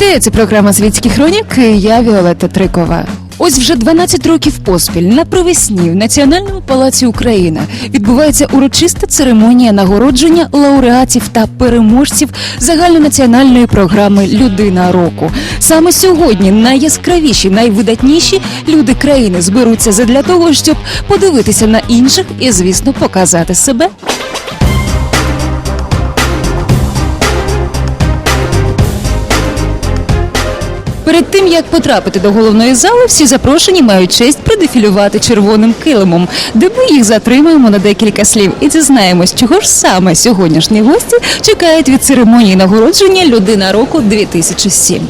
Вітаю, це програма Світські хроніки. Я Віолетта Трикова. Ось вже 12 років поспіль на провесні в Національному палаці Україна відбувається урочиста церемонія нагородження лауреатів та переможців загальнонаціональної програми Людина року. Саме сьогодні найяскравіші, найвидатніші люди країни зберуться задля того, щоб подивитися на інших і, звісно, показати себе. Перед тим як потрапити до головної зали, всі запрошені мають честь продефілювати червоним килимом, де ми їх затримаємо на декілька слів і дізнаємось, чого ж саме сьогоднішні гості чекають від церемонії нагородження Людина року 2007.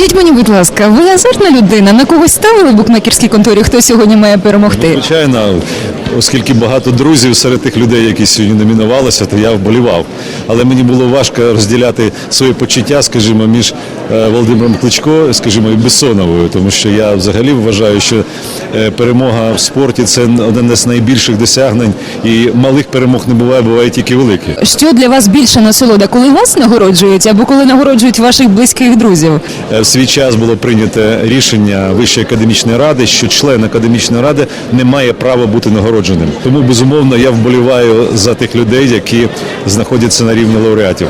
Скажіть мені, будь ласка, ви азартна людина? На когось ставили в букмекерській конторі, хто сьогодні має перемогти? Звичайно, оскільки багато друзів серед тих людей, які сьогодні номінувалися, то я вболівав. Але мені було важко розділяти свої почуття, скажімо, між е, Володимиром Кличко, скажімо, і Бессоновою, тому що я взагалі вважаю, що перемога в спорті це одне з найбільших досягнень, і малих перемог не буває, буває тільки великі. Що для вас більше насолода, коли вас нагороджують або коли нагороджують ваших близьких друзів? Е, В свій час було прийнято рішення Вищої академічної ради, що член академічної ради не має права бути нагородженим. Тому безумовно я вболіваю за тих людей, які знаходяться на рівні лауреатів.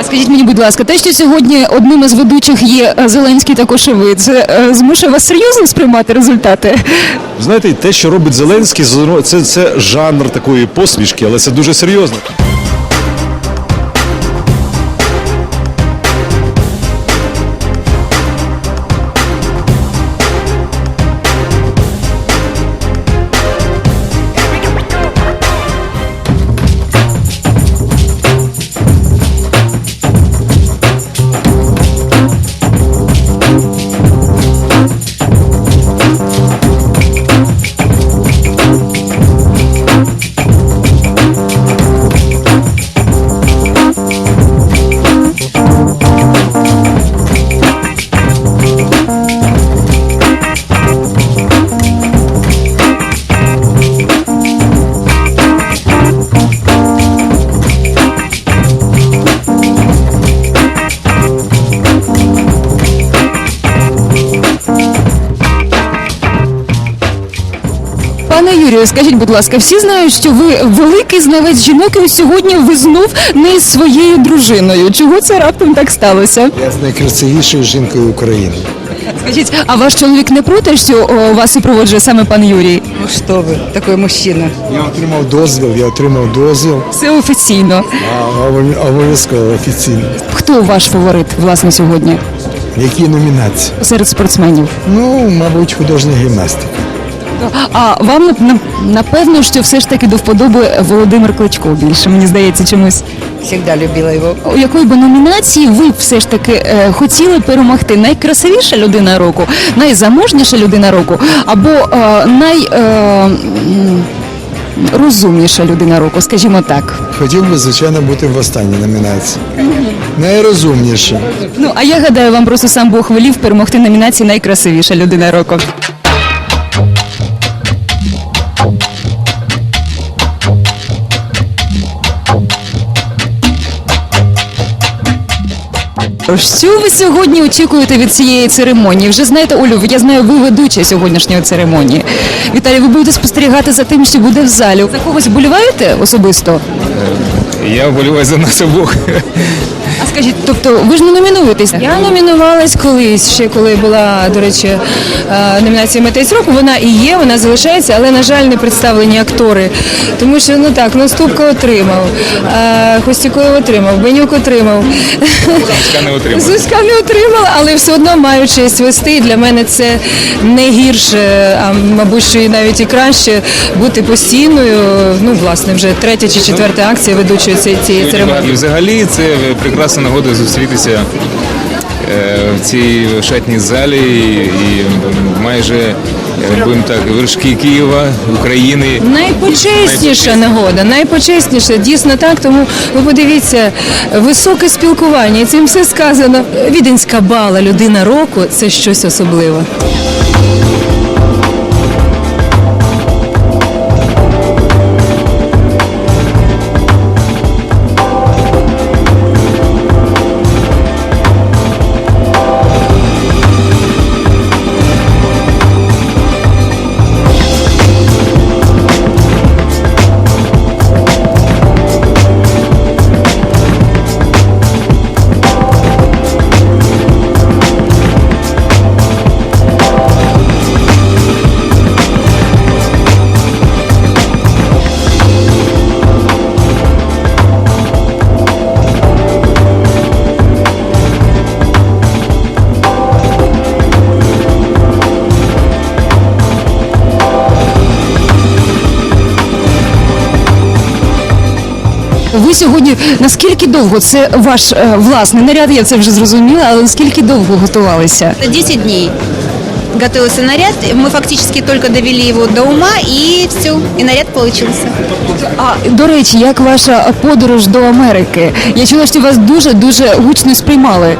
А скажіть мені, будь ласка, те, що сьогодні одним із ведучих є е, Зеленський та Кошеви, це е, змушує вас серйозно сприймати результати? Знаєте, те, що робить Зеленський, це, це жанр такої посмішки, але це дуже серйозно. Юрію, скажіть, будь ласка, всі знають, що ви великий знавець жінок і сьогодні ви знов не з своєю дружиною. Чого це раптом так сталося? Я з найкрасивішою жінкою України. Скажіть, а ваш чоловік не проти, що о, вас супроводжує саме пан Юрій? Ну что вы, такой мужчина. Я отримав дозвіл, я отримав дозвіл, Все офіційно. а обов- обов'язково офіційно. Хто ваш фаворит, власне, сьогодні Які номінації? серед спортсменів? Ну, мабуть, художня гімнастика. А вам напевно, що все ж таки до вподоби Володимир Кличко більше, мені здається, чомусь. Всегда любила его. У якої би номінації ви все ж таки е, хотіли перемогти? Найкрасивіша людина року, найзаможніша людина року, або е, най. Е, м, найрозумніша людина року, скажімо так. Хотів би, звичайно, бути в останній номінації. Найрозумніше. Ну а я гадаю, вам просто сам Бог велів перемогти номінації найкрасивіша людина року. Що ви сьогодні очікуєте від цієї церемонії? Вже знаєте, Олю, я знаю, ви ведуча сьогоднішньої церемонії. Віталій, ви будете спостерігати за тим, що буде в залі. За когось вболіваєте особисто? Я вболіваю за нас обох. А скажіть, тобто ви ж не номінуєтесь? Я номінувалась колись, ще коли була, до речі, е, номінація Митець року. Вона і є, вона залишається, але, на жаль, не представлені актори. Тому що, ну так, ну Ступка отримав, е, Хостікоєв отримав, Бенюк отримав. Зузька не отримала. Зузька не отримала, але все одно маю честь вести. І Для мене це не гірше, а мабуть, що і навіть і краще бути постійною. Ну, власне, вже третя чи четверта акція ведучої цієї цієї церемонії. І взагалі це прекрасна нагода зустрітися е, в цій шатній залі і майже будемо так вершки Києва, України. Найпочесніша нагода, найпочесніша, дійсно так. Тому ви подивіться, високе спілкування, і цим все сказано. Віденська бала, людина року це щось особливе. сьогодні наскільки довго це ваш е, власний наряд? Я це вже зрозуміла, але наскільки довго готувалися? Это 10 дней готовился наряд. Мы фактически только довели его до ума, и все, и наряд получился. А до речі, як ваша подорож до Америки? Я чула, що вас дуже дуже гучно сприймали.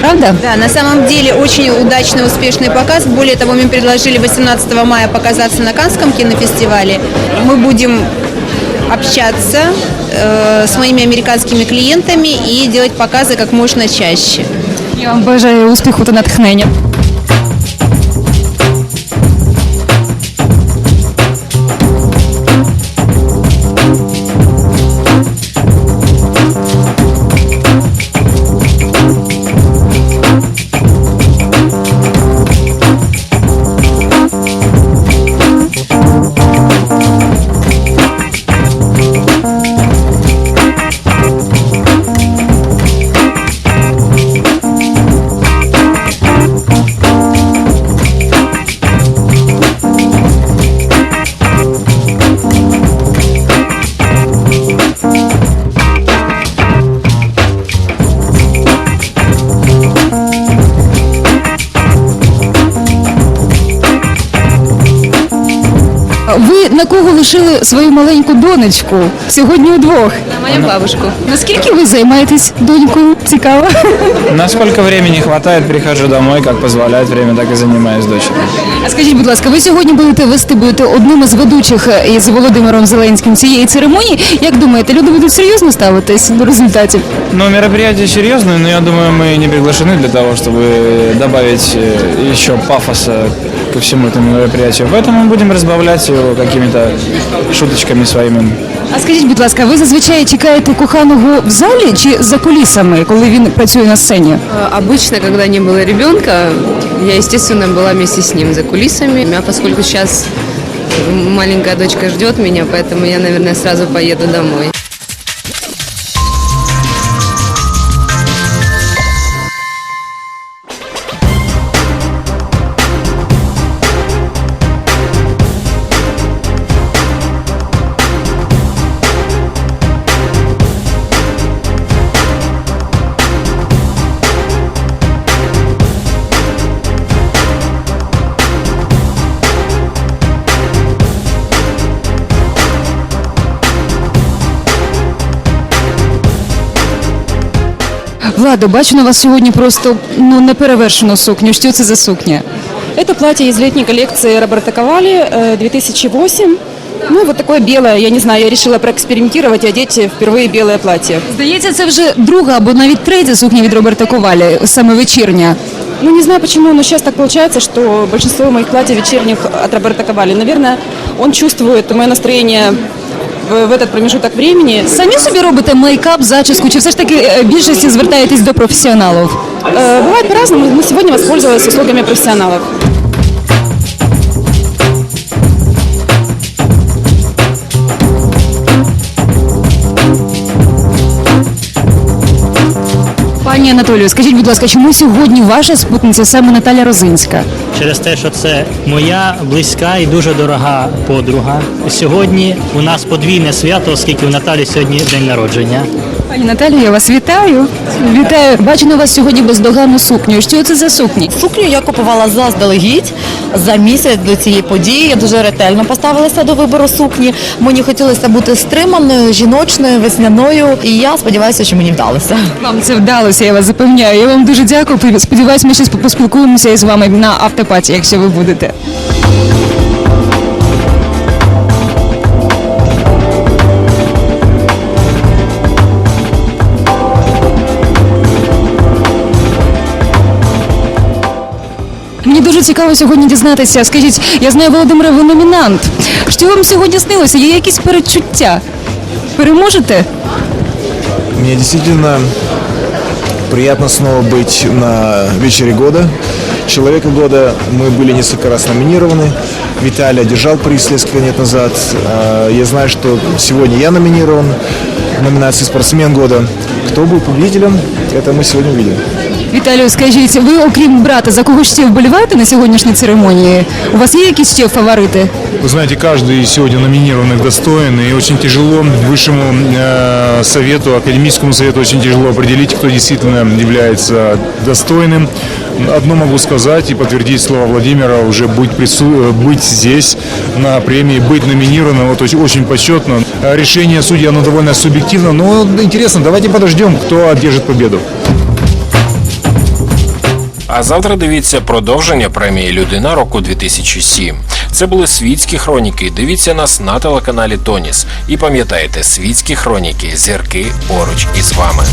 Правда? Да, на самом деле очень удачный, успешный показ. Более того, мне предложили 18 мая показаться на Канском кинофестивале. Мы будем общаться э, с моими американскими клиентами и делать показы как можно чаще. Я вам бажаю успіху та натхнення. Ви на кого лишили свою маленьку донечку? Сьогодні удвох. На мою бабушку. Наскільки ви займаєтесь донькою? Цікаво. Насколько времени хватает, прихожу домой, как позволяет время, так и занимаюсь дочерью. А скажіть, будь ласка, ви сьогодні будете вести будете одним із ведучих е, із Володимиром Зеленським цієї церемонії. Як думаєте, люди будуть серйозно ставитись до результатів? Ну, мероприятие серьезное, но я думаю, мы не приглашены для того, чтобы добавить э, еще пафоса ко всему этому мероприятию. Поэтому мы будем разбавлять его какими-то шуточками своими. А скажіть, будь ласка, ви зазвичай чекаєте коханого в залі чи за кулісами, коли він працює на сцені? А, Обычно, когда не было ребенка, я, естественно, была вместе с ним за кулисами. А поскольку сейчас маленькая дочка ждет меня, поэтому я, наверное, сразу поеду домой. Владо, бачу на вас сьогодні просто ну неперевершену сукню. Що це за сукня? Это платье из летней коллекции Роберта Ковали э, 2008. Ну, вот такое белое, я не знаю, я решила проэкспериментировать и одеть впервые белое платье. Здається, це вже друга або навіть третя сукня від Роберта Ковалі, саме вечірня. Ну, не знаю почему, но сейчас так получается, что большинство моих платьев вечерних от Роберта Ковали. Наверное, он чувствует мое настроение в, в этот промежуток времени. Самі собі робите мейкап, зачіску, чи все ж таки е, більшості звертаєтесь до професіоналів? Э, бывает по-разному, но сегодня воспользовалась услугами профессионалов. Пані Анатолію, скажіть, будь ласка, чому сьогодні ваша спутниця саме Наталя Розинська? через те, що це моя близька і дуже дорога подруга. Сьогодні у нас подвійне свято, оскільки у Наталі сьогодні день народження. Пані Наталі, я вас вітаю. Вітаю. Бачу на вас сьогодні бездоганну сукню. Що це за сукні? Сукню я купувала заздалегідь за місяць до цієї події. Я дуже ретельно поставилася до вибору сукні. Мені хотілося бути стриманою, жіночною, весняною, і я сподіваюся, що мені вдалося. Вам це вдалося, я вас запевняю. Я вам дуже дякую. Сподіваюсь, ми ще поспілкуємося із вами на автопаті, якщо ви будете. Мені дуже цікаво сьогодні дізнатися. Скажіть, я знаю, Володимире, ви номінант. Що вам сьогодні снилося? Є якісь передчуття? Переможете? Мне действительно приятно снова быть на вечере года. Человека года мы были несколько раз номинированы. Виталий одержал приз несколько лет назад. А, Я знаю, что сегодня я номинирован в номинации «Спортсмен года». Кто был победителем, это мы сегодня увидим. Віталію, скажіть, ви окрім брата, за кого ще вболіваєте на сьогоднішній церемонії? У вас є якісь ще фаворити? Вы знаете, каждый из сегодня номинированных достоин, и очень тяжело высшему э, совету, академическому совету очень тяжело определить, кто действительно является достойным. Одно могу сказать и подтвердить слова Владимира, уже быть, прису- э, быть здесь на премии, быть номинированным, вот очень, очень почетно. Э, Решение судьи, оно довольно субъективно, но интересно, давайте подождем, кто одержит победу. А завтра дивіться продовження премії Людина року 2007. Це були світські хроніки. Дивіться нас на телеканалі Тоніс. І пам'ятайте, світські хроніки, зірки поруч із вами.